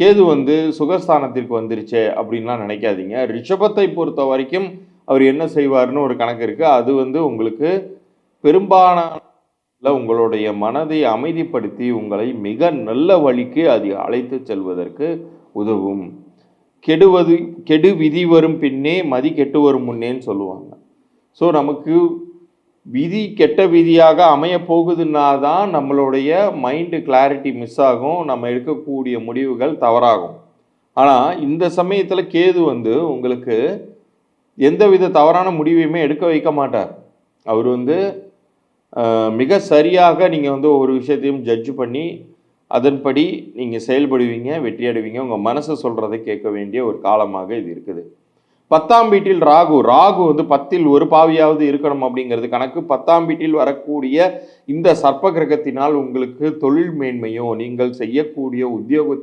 கேது வந்து சுகஸ்தானத்திற்கு வந்துருச்சு அப்படின்லாம் நினைக்காதீங்க. ரிஷபத்தை பொறுத்த வரைக்கும் அவர் என்ன செய்வார்னு ஒரு கணக்கு இருக்குது அது வந்து உங்களுக்கு பெரும்பாலான உங்களுடைய மனதை அமைதிப்படுத்தி உங்களை மிக நல்ல வழிக்கு அது அழைத்து செல்வதற்கு உதவும். கெடுவது கெடு விதி வரும் பின்னே மதி கெட்டு வரும் முன்னேன்னு சொல்லுவாங்க. ஸோ நமக்கு விதி கெட்ட விதியாக அமைய போகுதுன்னா தான் நம்மளுடைய மைண்டு கிளாரிட்டி மிஸ் ஆகும். நம்ம எடுக்கக்கூடிய முடிவுகள் தவறாகும். ஆனால் இந்த சமயத்தில் கேது வந்து உங்களுக்கு எந்தவித தவறான முடிவையுமே எடுக்க வைக்க மாட்டார். அவர் வந்து மிக சரியாக நீங்கள் வந்து ஒரு விஷயத்தையும் ஜட்ஜ் பண்ணி அதன்படி நீங்கள் செயல்படுவீங்க வெற்றியாடுவீங்க. உங்கள் மனசை சொல்கிறத கேட்க வேண்டிய ஒரு காலமாக இது இருக்குது. பத்தாம் வீட்டில் ராகு. ராகு வந்து பத்தில் ஒரு பாவியாவது இருக்கணும் அப்படிங்கிறது கணக்கு. பத்தாம் வீட்டில் வரக்கூடிய இந்த சர்ப்ப கிரகத்தினால் உங்களுக்கு தொழில் மேன்மையும் நீங்கள் செய்யக்கூடிய உத்தியோகத்தில்